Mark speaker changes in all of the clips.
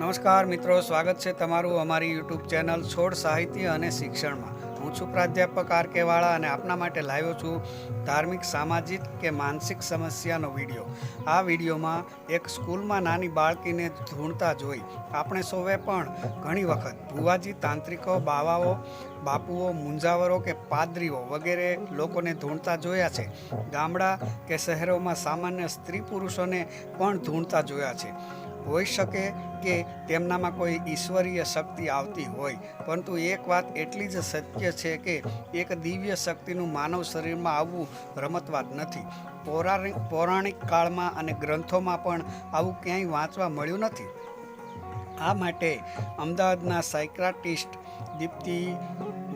Speaker 1: નમસ્કાર મિત્રો, સ્વાગત છે તમારું અમારી યુટ્યુબ ચેનલ છોડ સાહિત્ય અને શિક્ષણમાં. હું છું પ્રાધ્યાપક આર કે વાળા અને આપના માટે લાવ્યો છું ધાર્મિક, સામાજિક કે માનસિક સમસ્યાનો વીડિયો. આ વિડીયોમાં એક સ્કૂલમાં નાની બાળકીને ધૂણતા જોઈ આપણે સૌએ પણ ઘણી વખત ભુવાજી તાંત્રિકો, બાવાઓ, બાપુઓ, મુંજાવરો કે પાદરીઓ વગેરે લોકોને ધૂણતા જોયા છે. ગામડા કે શહેરોમાં સામાન્ય સ્ત્રી પુરુષોને પણ ધૂણતા જોયા છે. હોઈ શકે કે તેમનામાં કોઈ ઈશ્વરીય શક્તિ આવતી હોય. પરંતુ એક વાત એટલી જ સત્ય છે કે એક દિવ્ય શક્તિનું માનવ શરીરમાં આવવું રમતવાત નથી. પૌરાણિક પૌરાણિક કાળમાં અને ગ્રંથોમાં પણ આવું ક્યાંય વાંચવા મળ્યું નથી. આ માટે અમદાવાદના સાયક્રાટિસ્ટ દીપ્તિ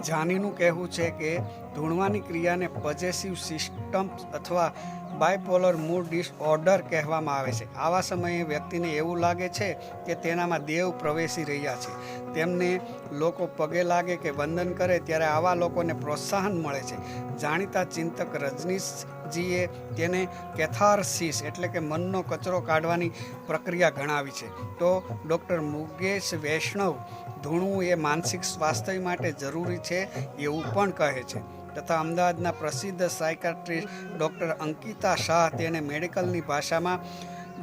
Speaker 1: જાનીનું કહેવું છે કે ધૂણવાની ક્રિયાને પોઝેસિવ સિસ્ટમ અથવા બાયપોલર મૂડ ડિસઓર્ડર કહેવામાં આવે છે. આવા સમયે વ્યક્તિને એવું લાગે છે કે તેનામાં દેવ પ્રવેશી રહ્યા છે. તેમને લોકો પગે લાગે કે વંદન કરે ત્યારે આવા લોકોને પ્રોત્સાહન મળે છે. જાણીતા ચિંતક રજનીશજીએ તેને કેથારસીસ એટલે કે મનનો કચરો કાઢવાની પ્રક્રિયા ગણાવી છે. તો ડૉક્ટર મુકેશ વૈષ્ણવ ધૂણવું એ માનસિક સ્વાસ્થ્ય માટે જરૂરી છે એવું પણ કહે છે. તથા અમદાવાદના પ્રસિદ્ધ સાયકાટ્રિસ્ટ ડૉક્ટર અંકિતા શાહ તેને મેડિકલની ભાષામાં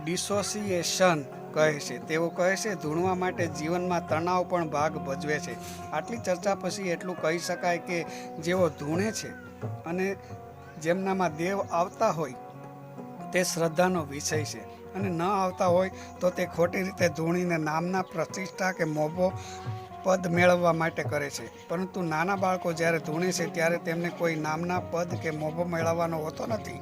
Speaker 1: ડિસોસિએશન કહે છે. તેઓ કહે છે, ધૂણવા માટે જીવનમાં તણાવ પણ ભાગ ભજવે છે. આટલી ચર્ચા પછી એટલું કહી શકાય કે જેઓ ધૂણે છે અને જેમનામાં દેવ આવતા હોય તે શ્રદ્ધાનો વિષય છે. અને ન આવતા હોય તો તે ખોટી રીતે ધૂણીને નામના પ્રતિષ્ઠા કે મોભો પદ મેળવવા માટે કરે છે. પરંતુ નાના બાળકો જ્યારે ધૂણે છે ત્યારે તેમને કોઈ નામના પદ કે મોભો મેળવવાનો હોતો નથી.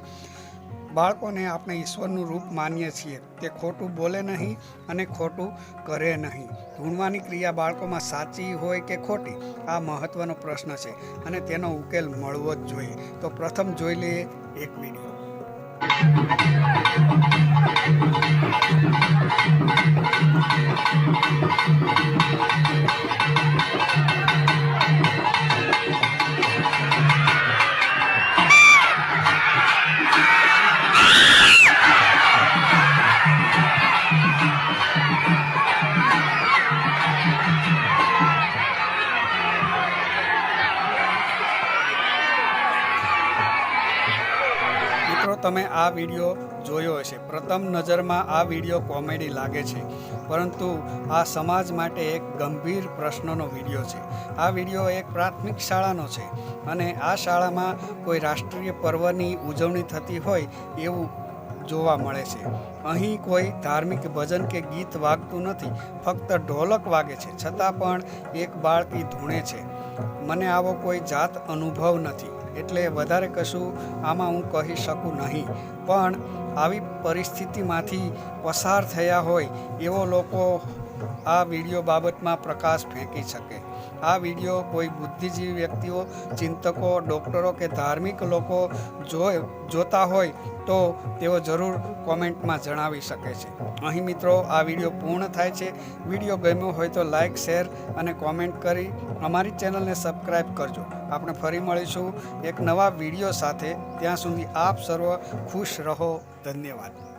Speaker 1: બાળકોને આપણે ઈશ્વરનું રૂપ માનીએ છીએ. તે ખોટું બોલે નહીં અને ખોટું કરે નહીં. ધૂણવાની ક્રિયા બાળકોમાં સાચી હોય કે ખોટી? આ મહત્વનો પ્રશ્ન છે અને તેનો ઉકેલ મળવો જ જોઈએ. તો પ્રથમ જોઈ લઈએ એક વીડિયો. Thank you. મિત્રો, તમે આ વીડિયો જોયો હશે. પ્રથમ નજરમાં આ વીડિયો કોમેડી લાગે છે, પરંતુ આ સમાજ માટે એક ગંભીર પ્રશ્નનો વીડિયો છે. આ વીડિયો એક પ્રાથમિક શાળાનો છે અને આ શાળામાં કોઈ રાષ્ટ્રીય પર્વની ઉજવણી થતી હોય એવું જોવા મળે છે. અહીં કોઈ ધાર્મિક ભજન કે ગીત વાગતું નથી, ફક્ત ઢોલક વાગે છે, છતાં પણ એક બાળકી ધૂણે છે. મને આવો કોઈ જાત અનુભવ નથી. એટલે વધારે કશું આમાં હું કહી શકું નહીં. પણ આવી પરિસ્થિતિમાંથી પસાર થયા હોય એવો લોકો આ વીડિયો બાબતમાં પ્રકાશ ફેંકી શકે. આ વીડિયો કોઈ બુદ્ધિજીવી વ્યક્તિઓ, ચિંતકો, ડૉક્ટરો કે ધાર્મિક લોકો જો, જોતા હોય તો તેઓ જરૂર કોમેન્ટમાં જણાવી શકે છે. અહીં મિત્રો આ વીડિયો પૂર્ણ થાય છે. વીડિયો ગમ્યો હોય તો લાઇક શેર અને કોમેન્ટ કરી અમારી ચેનલને સબસ્ક્રાઈબ કરજો. આપણે ફરી મળીશું એક નવા વીડિયો સાથે. ત્યાં સુધી આપ સર્વ ખુશ રહો. ધન્યવાદ.